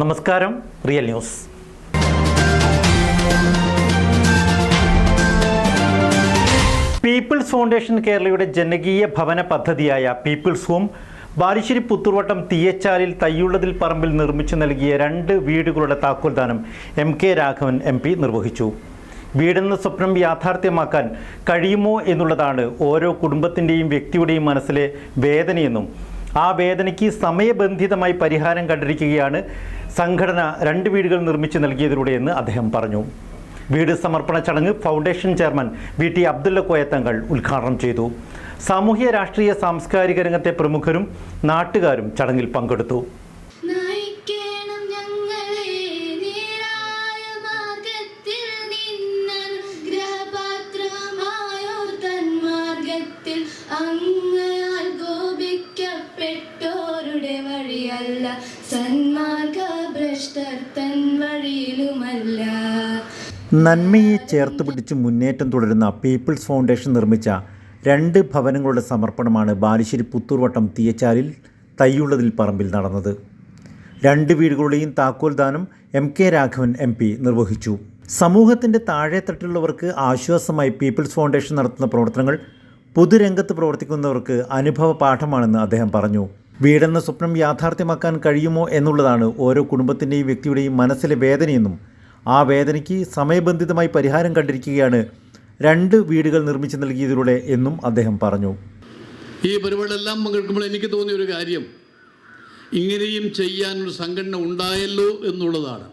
നമസ്കാരം real news. People's foundation കേരളയുടെ ജനകീയ ഭവന പദ്ധതിയായ പീപ്പിൾസ് ഹോം ബാലുശ്ശേരി പുത്തൂർവട്ടം തീയച്ചാലിൽ തയ്യുള്ളതിൽ പറമ്പിൽ നിർമ്മിച്ചു നൽകിയ രണ്ട് വീടുകളുടെ താക്കോൽദാനം M K Raghavan M P നിർവഹിച്ചു. വീടെന്ന സ്വപ്നം യാഥാർത്ഥ്യമാക്കാൻ കഴിയുമോ എന്നുള്ളതാണ് ഓരോ കുടുംബത്തിന്റെയും വ്യക്തിയുടെയും മനസ്സിലെ വേദനയെന്നും ആ വേദനയ്ക്ക് സമയബന്ധിതമായി പരിഹാരം കണ്ടിരിക്കുകയാണ് സംഘടന രണ്ട് വീടുകൾ നിർമ്മിച്ചു നൽകിയതിലൂടെയെന്ന് അദ്ദേഹം പറഞ്ഞു. വീട് സമർപ്പണ ചടങ്ങ് foundation chairman V T Abdulla Koyathangal ഉദ്ഘാടനം ചെയ്തു. സാമൂഹ്യ രാഷ്ട്രീയ സാംസ്കാരിക രംഗത്തെ പ്രമുഖരും നാട്ടുകാരും ചടങ്ങിൽ പങ്കെടുത്തു. നന്മയെ ചേർത്ത് പിടിച്ച് മുന്നേറ്റം തുടരുന്ന പീപ്പിൾസ് ഫൗണ്ടേഷൻ നിർമ്മിച്ച രണ്ട് ഭവനങ്ങളുടെ സമർപ്പണമാണ് ബാലുശ്ശേരി പുത്തൂർവട്ടം തീയച്ചാലിൽ തയ്യുള്ളതിൽ പറമ്പിൽ നടന്നത്. രണ്ട് വീടുകളുടെയും താക്കോൽ ദാനം M K Raghavan M P നിർവഹിച്ചു. സമൂഹത്തിന്റെ താഴെത്തട്ടിലുള്ളവർക്ക് ആശ്വാസമായി പീപ്പിൾസ് ഫൗണ്ടേഷൻ നടത്തുന്ന പ്രവർത്തനങ്ങൾ പൊതുരംഗത്ത് പ്രവർത്തിക്കുന്നവർക്ക് അനുഭവ പാഠമാണെന്ന് അദ്ദേഹം പറഞ്ഞു. വീടെന്ന സ്വപ്നം യാഥാർത്ഥ്യമാക്കാൻ കഴിയുമോ എന്നുള്ളതാണ് ഓരോ കുടുംബത്തിന്റെയും വ്യക്തിയുടെയും മനസ്സിലെ വേദനയെന്നും ആ വേദനയ്ക്ക് സമയബന്ധിതമായി പരിഹാരം കണ്ടിരിക്കുകയാണ് രണ്ട് വീടുകൾ നിർമ്മിച്ചു നൽകിയതിലൂടെ എന്നും അദ്ദേഹം പറഞ്ഞു. ഈ പരിപാടിയെല്ലാം പങ്കെടുക്കുമ്പോൾ എനിക്ക് തോന്നിയ ഒരു കാര്യം. ഇങ്ങനെയും ചെയ്യാനൊരു സംഘടന ഉണ്ടായല്ലോ എന്നുള്ളതാണ്.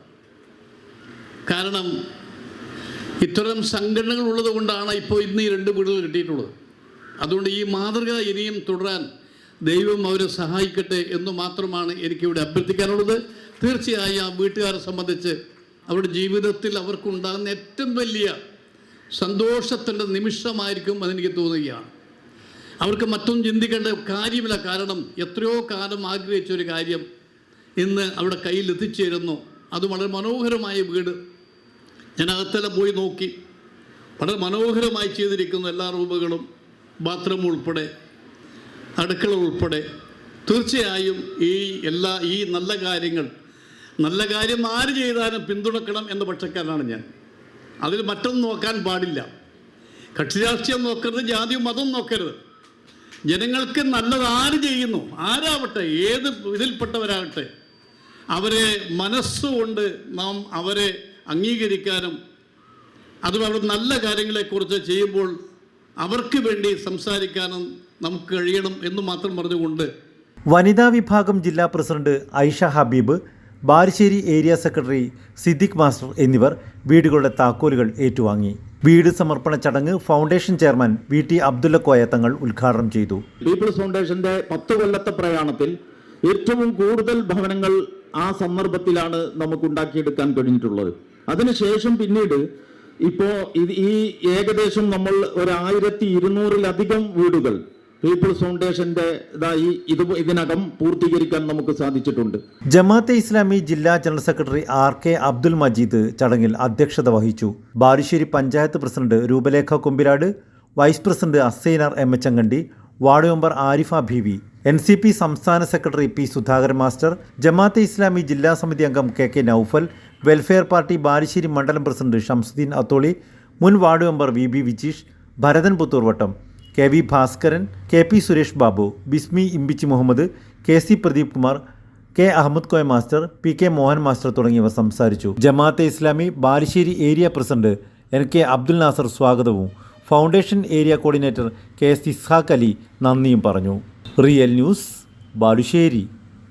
കാരണം ഇത്തരം സംഘടനകൾ ഉള്ളത് കൊണ്ടാണ് ഇപ്പോൾ ഇന്ന് ഈ രണ്ട് വീടുകൾ കിട്ടിയിട്ടുള്ളത്. അതുകൊണ്ട് ഈ മാതൃക ഇനിയും തുടരാൻ ദൈവം അവരെ സഹായിക്കട്ടെ എന്ന് മാത്രമാണ് എനിക്കിവിടെ അഭ്യർത്ഥിക്കാനുള്ളത്. തീർച്ചയായും ആ വീട്ടുകാരെ സംബന്ധിച്ച് അവരുടെ ജീവിതത്തിൽ അവർക്കുണ്ടാകുന്ന ഏറ്റവും വലിയ സന്തോഷത്തിന്റെ നിമിഷമായിരിക്കും അതെനിക്ക് തോന്നുകയാണ്. അവർക്ക് മറ്റൊന്നും ചിന്തിക്കേണ്ട കാര്യമില്ല. കാരണം എത്രയോ കാലം ആഗ്രഹിച്ച ഒരു കാര്യം ഇന്ന് അവിടെ കയ്യിൽ എത്തിച്ചേരുന്നു. അത് വളരെ മനോഹരമായ വീട്. ഞാൻ അകത്തെല്ലാം പോയി നോക്കി. വളരെ മനോഹരമായി ചെയ്തിരിക്കുന്നു എല്ലാ റൂമുകളും ബാത്റൂം ഉൾപ്പെടെ അടുക്കള ഉൾപ്പെടെ. തീർച്ചയായും ഈ എല്ലാ ഈ നല്ല കാര്യങ്ങൾ നല്ല കാര്യം ആര് ചെയ്താലും പിന്തുണക്കണം എന്ന പക്ഷക്കാരനാണ് ഞാൻ. അതിൽ മറ്റൊന്നും നോക്കാൻ പാടില്ല. കക്ഷി രാഷ്ട്രീയം നോക്കരുത് ജാതിയും മതവും നോക്കരുത്. ജനങ്ങൾക്ക് നല്ലത് ആര് ചെയ്യുന്നു ആരാവട്ടെ ഏത് ഇതിൽപ്പെട്ടവരാകട്ടെ അവരെ മനസ്സുകൊണ്ട് നാം അവരെ അംഗീകരിക്കാനും അതും അവർ നല്ല കാര്യങ്ങളെക്കുറിച്ച് ചെയ്യുമ്പോൾ അവർക്ക് വേണ്ടി സംസാരിക്കാനും നമുക്ക് കഴിയണം എന്ന് മാത്രം പറഞ്ഞുകൊണ്ട് വനിതാ വിഭാഗം ജില്ലാ president Aisha Habeeb Balussery area secretary Siddique master എന്നിവർ വീടുകളുടെ താക്കോലുകൾ ഏറ്റുവാങ്ങി. വീട് സമർപ്പണ ചടങ്ങ് foundation chairman V T Abdulla Koya Thangal ഉദ്ഘാടനം ചെയ്തു. പീപ്പിൾസ് ഫൗണ്ടേഷന്റെ പത്ത് കൊല്ലത്തെ പ്രയാണത്തിൽ ഏറ്റവും കൂടുതൽ ഭവനങ്ങൾ ആ സന്ദർഭത്തിലാണ് നമുക്ക് ഉണ്ടാക്കിയെടുക്കാൻ കഴിഞ്ഞിട്ടുള്ളത്. അതിനുശേഷം പിന്നീട് ഇപ്പോ ഈ ഏകദേശം നമ്മൾ ഒരു ആയിരത്തി ഇരുന്നൂറിലധികം വീടുകൾ പീപ്പിൾസ് ഫൗണ്ടേഷന്റെ ഇതായി ഇത് ഇതിനകം പൂർത്തീകരിക്കാൻ നമുക്ക് സാധിച്ചിട്ടുണ്ട്. ജമാഅത്തെ ഇസ്ലാമി ജില്ലാ general secretary R K Abdul Majeed ചടങ്ങിൽ അധ്യക്ഷത വഹിച്ചു. Balussery panchayat president Roopalekha Kombiradu vice president Asainar M H Angandi ward member Arifa Beevi N C P സംസ്ഥാന secretary P Sudhakaran master Jamaat-e Islami ജില്ലാ സമിതി അംഗം K K Noufal welfare party Balussery മണ്ഡലം president Shamsuddin Atholi മുൻ ward member V B Vijeesh Bharathan Puthoorvattam K V Bhaskaran K P Suresh Babu Bismi Imbichi Muhammad K C Pradeep Kumar K Ahmed Koya master P K Mohan master തുടങ്ങിയവർ സംസാരിച്ചു. Jamaat-e Islami Balussery area president N K Abdul Nasar സ്വാഗതവും foundation area coordinator K S Ishaq Ali നന്ദിയും പറഞ്ഞു. Real news Balussery.